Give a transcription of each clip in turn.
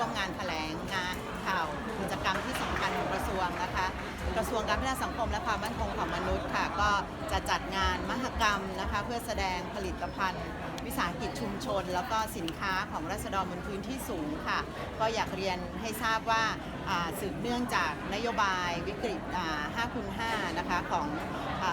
ร่วมงานแถลงงานข่าวกิจกรรมที่สำคัญของกระทรวงนะคะ กระทรวงการพัฒนาสังคมและความมั่นคงของมนุษย์ค่ะ ก็จะจัดงานมหกรรมนะคะ เพื่อแสดงผลิตภัณฑ์ วิสาหกิจชุมชน แล้วก็สินค้าของรัษฎรบนพื้นที่สูงค่ะ ก็อยากเรียนให้ทราบว่าสืบเนื่องจากนโยบายวิกฤต5คูณ5นะคะของ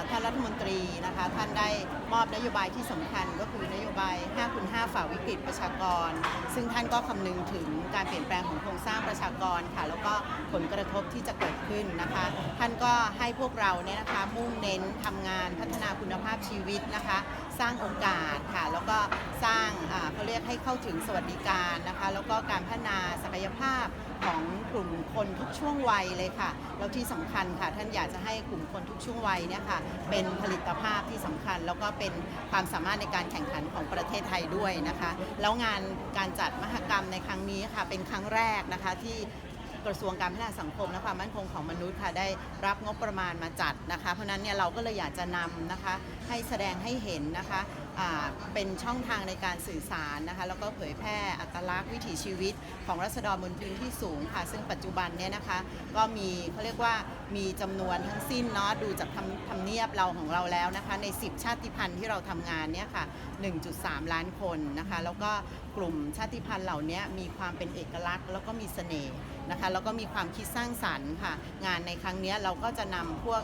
ท่านรัฐมนตรีนะคะท่านได้มอบนโยบายที่สำคัญก็คือนโยบาย5คูณ5ฝ่าวิกฤตประชากร ซึ่งท่านก็คำนึงถึงการเปลี่ยนแปลงของโครงสร้างประชากรค่ะ แล้วก็ผลกระทบที่จะเกิดขึ้นนะคะ ท่านก็ให้พวกเราเนี่ยนะคะมุ่งเน้นทำงานพัฒนาคุณภาพชีวิตนะคะ สร้างโอกาสค่ะ ยกให้เข้าถึงสวัสดิการนะคะ แล้วก็การพัฒนาศักยภาพของกลุ่มคนทุกช่วงวัยเลยค่ะ แล้วที่สำคัญค่ะ ท่านอยากจะให้กลุ่มคนทุกช่วงวัยเนี่ยค่ะเป็นผลิตภาพที่สำคัญ แล้วก็เป็นความสามารถในการแข่งขันของประเทศไทยด้วยนะคะ แล้วงานการจัดมหกรรมในครั้งนี้ค่ะเป็นครั้งแรกนะคะที่ กระทรวงการพัฒนาสังคมและความมั่นคงของมนุษย์ค่ะได้รับงบประมาณมาจัดนะคะ เพราะนั้นเนี่ยเราก็เลยอยากจะนำนะคะให้แสดงให้เห็นนะคะเป็นช่องทางในการสื่อสารนะคะแล้วก็เผยแพร่อัตลักษณ์วิถีชีวิตของรัษฎรบนพื้นที่สูงค่ะ ซึ่งปัจจุบันเนี่ยนะคะก็มีเขาเรียกว่ามีจำนวนทั้งสิ้นเนาะดูจากทำทำเนียบเราของเราแล้วนะคะใน 10 ชาติพันธุ์ที่เราทำงานเนี่ยค่ะ 1.3 ล้านคนนะคะ แล้วก็กลุ่มชาติพันธุ์เหล่านี้มีความเป็นเอกลักษณ์ แล้วก็มีเสน่ห์ นะคะแล้วก็มีความคิดสร้างสรรค์ค่ะ งานในครั้งนี้เราก็จะนำพวก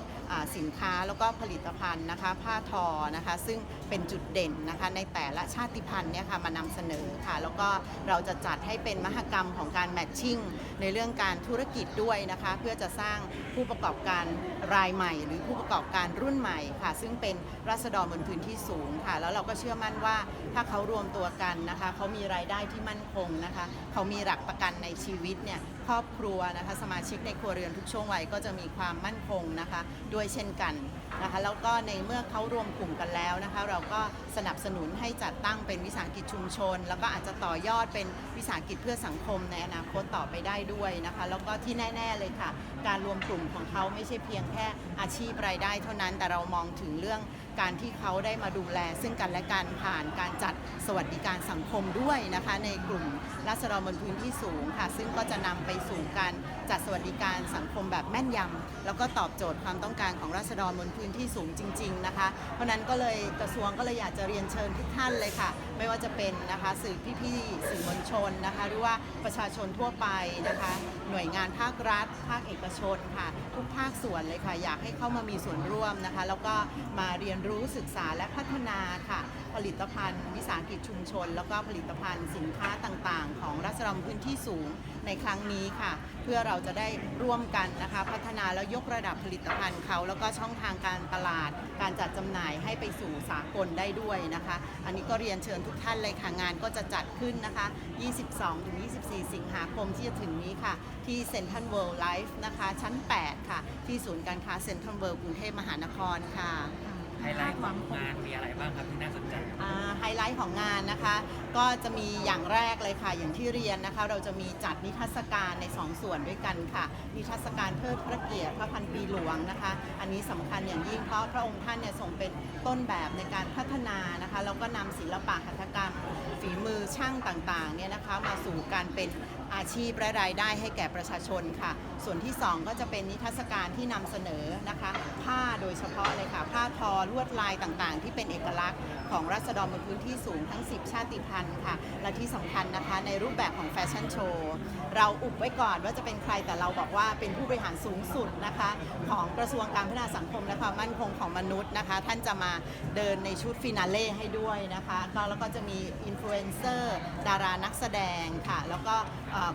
สินค้าแล้วก็ผลิตภัณฑ์นะคะ ผ้าทอนะคะ ซึ่งเป็นจุดเด่นนะคะในแต่ละชาติพันธุ์เนี่ยค่ะมานำเสนอค่ะ แล้วก็เราจะจัดให้เป็นมหกรรมของการแมทชิ่งในเรื่องการธุรกิจด้วยนะคะ เพื่อจะสร้างผู้ประกอบการรายใหม่ หรือผู้ประกอบการรุ่นใหม่ค่ะ ซึ่งเป็นรัษฎรบนพื้นที่สูงค่ะ แล้วเราก็เชื่อมั่นว่าถ้าเขารวมตัวกันนะคะ เขามีรายได้ที่มั่นคงนะคะ เขามีหลักประกันในชีวิตเนี่ย ครอบครัวนะคะสมาชิกในครัวเรือนทุกช่วงวัยก็จะมีความมั่นคงนะคะด้วยเช่นกันนะคะแล้วก็ในเมื่อเขารวมกลุ่มกันแล้วนะคะเราก็สนับสนุนให้จัดตั้งเป็นวิสาหกิจชุมชน แล้วก็อาจจะต่อยอดเป็นวิสาหกิจเพื่อสังคมในอนาคตต่อไปได้ด้วยนะคะแล้วก็ที่แน่ๆเลยค่ะ การรวมกลุ่มของเขาไม่ใช่เพียงแค่อาชีพรายได้เท่านั้นแต่เรามองถึงเรื่องการที่เขาได้มาดูแล ซึ่งกันและกันผ่านการจัดสวัสดิการสังคมด้วยนะคะในกลุ่มรัษฎรบนพื้นที่สูงค่ะ ซึ่งก็จะนำไปสู่การจัดสวัสดิการสังคมแบบแม่นยำแล้วก็ตอบโจทย์ความต้องการของรัษฎรบนพื้นที่สูงจริง ๆนะคะ เพราะนั้นก็เลยกระทรวงก็เลยอยากจะเรียนเชิญทุกท่านเลยค่ะ ไม่ว่าจะเป็นนะคะสื่อพี่ๆสื่อมวลชนนะคะ หรือว่าประชาชนทั่วไปนะคะ หน่วยงานภาครัฐ ภาคเอกชนค่ะ ทุกภาคส่วนเลยค่ะ อยากให้เข้ามามีส่วนร่วมนะคะ แล้วก็มาเรียนรู้ศึกษาและพัฒนาค่ะ ผลิตภัณฑ์ วิสาหกิจชุมชน แล้วก็ผลิตภัณฑ์สินค้าต่างๆ ของรัศดรพื้นที่สูงในครั้งนี้ค่ะ เพื่อเราจะได้ร่วมกันนะคะ พัฒนาแล้วยกระดับผลิตภัณฑ์เขา แล้วก็ช่องทางการตลาด การจัดจำหน่ายให้ไปสู่สากลได้ด้วยนะคะ อันนี้ก็เรียนเชิญทุกท่านเลยค่ะงานก็จะจัดขึ้นนะคะ 22-24 สิงหาคมที่จะถึงนี้ค่ะ ที่เซ็นทรัลเวิลด์ไลฟ์นะคะชั้น 8 ค่ะ ที่ศูนย์การค้าเซ็นทรัลเวิลด์กรุงเทพมหานครค่ะ ไฮไลท์ของงานมีอะไรบ้างครับที่น่าสนใจอ่าไฮไลท์ของงานนะคะ ก็จะมีอย่างแรกเลยค่ะ อย่างที่เรียนนะคะ เราจะมีจัดนิทรรศการใน 2 ส่วนด้วยกันค่ะ นิทรรศการเทิดพระเกียรติพระพันปีหลวงนะคะ อันนี้สำคัญอย่างยิ่งเพราะพระองค์ท่านเนี่ยทรงเป็นต้นแบบในการพัฒนานะคะแล้วก็นำศิลปะหัตถกรรม ฝีมือช่างต่างๆเนี่ยนะคะมาสู่การเป็นอาชีพและรายได้ให้แก่ประชาชนค่ะ ส่วนที่ 2 ก็จะเป็นนิทรรศการที่นำเสนอนะคะ ผ้าโดยเฉพาะเลยค่ะผ้าทอลวดลายต่างๆ ที่เป็นเอกลักษณ์ของรัษฎรบนพื้นที่สูงทั้ง 10 ชาติพันธุ์ค่ะ และที่สำคัญนะคะในรูปแบบของแฟชั่นโชว์ เราอุบไว้ก่อนว่าจะเป็นใครแต่เราบอกว่าเป็นผู้บริหารสูงสุดนะคะ ของกระทรวงการพัฒนาสังคมและความมั่นคงของมนุษย์นะคะ ท่านจะมาเดินในชุดฟินาเล่ให้ด้วยนะคะแล้วก็จะมีอินฟลูเอนเซอร์ดารานักแสดงค่ะ แล้วก็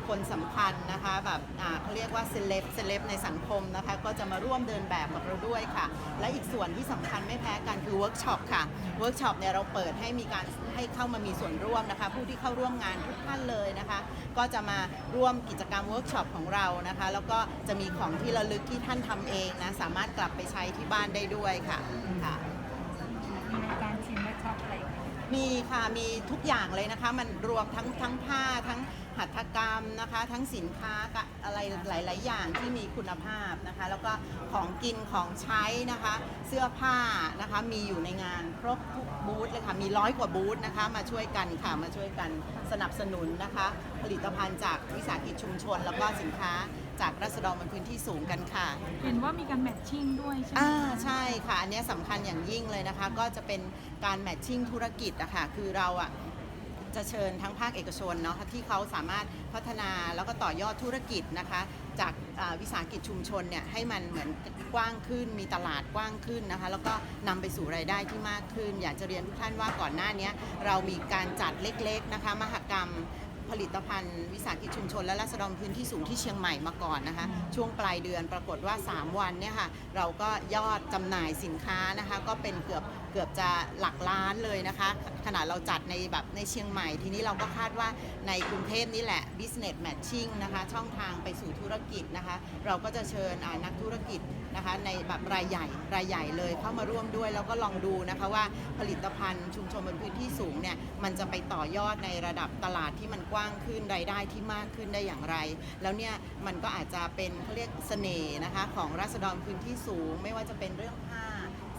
คนสำคัญนะคะแบบเขาเรียกว่าเซเลบเซเลบในสังคมนะคะ ก็จะมาร่วมเดินแบบกับเราด้วยค่ะ และอีกส่วนที่สำคัญไม่แพ้กันคือเวิร์กช็อปค่ะเวิร์กช็อปเนี่ยเราเปิดให้มีการให้เข้ามามีส่วนร่วมนะคะ ผู้ที่เข้าร่วมงานทุกท่านเลยนะคะ ก็จะมาร่วมกิจกรรมเวิร์กช็อปของเรานะคะ แล้วก็จะมีของที่ระลึกที่ท่านทำเองนะสามารถกลับไปใช้ที่บ้านได้ด้วยค่ะค่ะ มีค่ะมีทุกอย่างเลยนะคะ มันรวมทั้งทั้งผ้าทั้งหัตถกรรมนะคะ ทั้งสินค้ากะอะไรหลาย ๆ อย่างที่มีคุณภาพนะคะ แล้วก็ของกินของใช้นะคะ เสื้อผ้านะคะมีอยู่ในงานครบทุกบูธเลยค่ะ มีร้อยกว่าบูธนะคะ มาช่วยกันค่ะมาช่วยกันสนับสนุนนะคะ ผลิตภัณฑ์จากวิสาหกิจชุมชน แล้วก็สินค้า จากรัศดรบนพื้นที่สูงกันค่ะ เห็นว่ามีการแมทชิ่งด้วยใช่ไหมอ่าคะใช่ค่ะ อันเนี้ยสำคัญอย่างยิ่งเลยนะคะ ก็จะเป็นการแมทชิ่งธุรกิจอะค่ะคือเราอะจะเชิญทั้งภาคเอกชนเนาะที่เขาสามารถพัฒนาแล้วก็ต่อยอดธุรกิจนะคะ จากอ่าวิสาหกิจชุมชนเนี่ยให้มันเหมือนกว้างขึ้น มีตลาดกว้างขึ้นนะคะ แล้วก็นำไปสู่รายได้ที่มากขึ้น อยากจะเรียนทุกท่านว่าก่อนหน้าเนี้ยเรามีการจัดเล็กๆนะคะ มหกรรม ผลิตภัณฑ์วิสาหกิจชุมชน และรัศดรพื้นที่สูงที่เชียงใหม่มาก่อนนะคะ ช่วงปลายเดือนปรากฏว่า 3 วันเนี่ยค่ะเราก็ยอดจำหน่ายสินค้านะคะ ก็เป็นเกือบเกือบจะหลักล้านเลยนะคะ ขนาดเราจัดในแบบในเชียงใหม่ ทีนี้เราก็คาดว่าในกรุงเทพนี่แหละ business matching นะคะช่องทางไปสู่ธุรกิจนะคะ เราก็จะเชิญอ่านักธุรกิจนะคะในแบบรายใหญ่รายใหญ่เลยเข้ามาร่วมด้วย แล้วก็ลองดูนะคะว่าผลิตภัณฑ์ชุมชนบนพื้นที่สูงเนี่ยมันจะไปต่อยอดในระดับตลาดที่มันกว้างขึ้นรายได้ที่มากขึ้นได้อย่างไร แล้วเนี่ยมันก็อาจจะเป็นเขาเรียกเสน่ห์นะคะของราษฎรพื้นที่สูง ไม่ว่าจะเป็นเรื่อง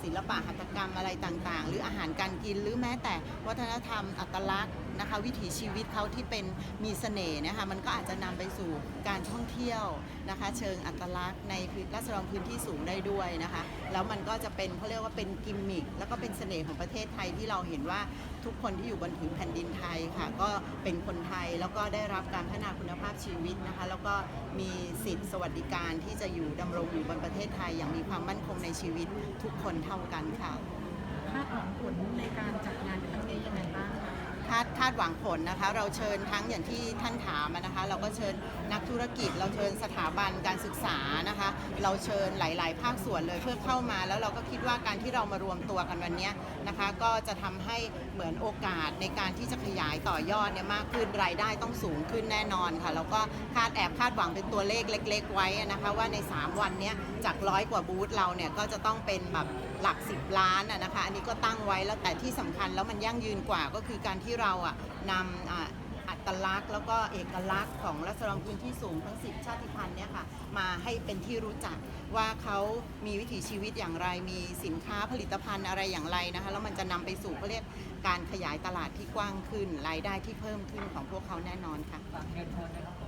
ศิลปะหัตถกรรมอะไรต่างๆ หรืออาหารการกินหรือแม้แต่วัฒนธรรมอัตลักษณ์นะคะวิถีชีวิตเขาที่เป็นมีเสน่ห์นะคะมันก็อาจจะนำไปสู่การท่องเที่ยวนะคะ เชิงอัตลักษณ์ในพื้นรัศดรพื้นที่สูงได้ด้วยนะคะ แล้วมันก็จะเป็นเขาเรียกว่าเป็นกิมมิคแล้วก็เป็นเสน่ห์ของประเทศไทยที่เราเห็นว่าทุกคนที่อยู่บนผืนแผ่นดินไทยค่ะ ก็เป็นคนไทยแล้วก็ได้รับการพัฒนาคุณภาพชีวิตนะคะ แล้วก็มีสิทธิสวัสดิการที่จะอยู่ดำรงอยู่บนประเทศไทยอย่างมีความมั่นคงในชีวิตทุกคนเท่ากันค่ะ คาดหวังผลในการจัดงานครั้งนี้ยังไงบ้างคะ คาดคาดหวังผลนะคะ เราเชิญทั้งอย่างที่ท่านถามนะคะ เราก็เชิญนักธุรกิจ เราเชิญสถาบันการศึกษานะคะ เราเชิญหลาย ๆ ภาคส่วนเลยเพื่อเข้ามา แล้วเราก็คิดว่าการที่เรามารวมตัวกันวันนี้นะคะ ก็จะทำให้เหมือนโอกาสในการที่จะขยายต่อยอดเนี่ยมากขึ้นรายได้ต้องสูงขึ้นแน่นอนค่ะแล้วก็คาดแอบคาดหวังเป็นตัวเลขเล็ก ๆ ไว้นะคะว่าใน 3 วันนี้จากร้อยกว่าบูธเราเนี่ยก็จะต้องเป็นแบบหลัก 10 ล้านอะนะคะ อันนี้ก็ตั้งไว้แล้วแต่ที่สำคัญแล้วมันยั่งยืนกว่าก็คือการที่เราอะนำอะอัตลักษณ์ แล้วก็เอกลักษณ์ของรัศดรพื้นที่สูงทั้ง 10 ชาติพันธุ์เนี่ยค่ะมาให้เป็นที่รู้จักว่าเขามีวิถีชีวิตอย่างไรมีสินค้าผลิตภัณฑ์อะไรอย่างไรนะคะแล้วมันจะนำไปสู่เขาเรียกการขยายตลาดที่กว้างขึ้นรายได้ที่เพิ่มขึ้นของพวกเขาแน่นอนค่ะ ฝากเชิญชวนนะครับ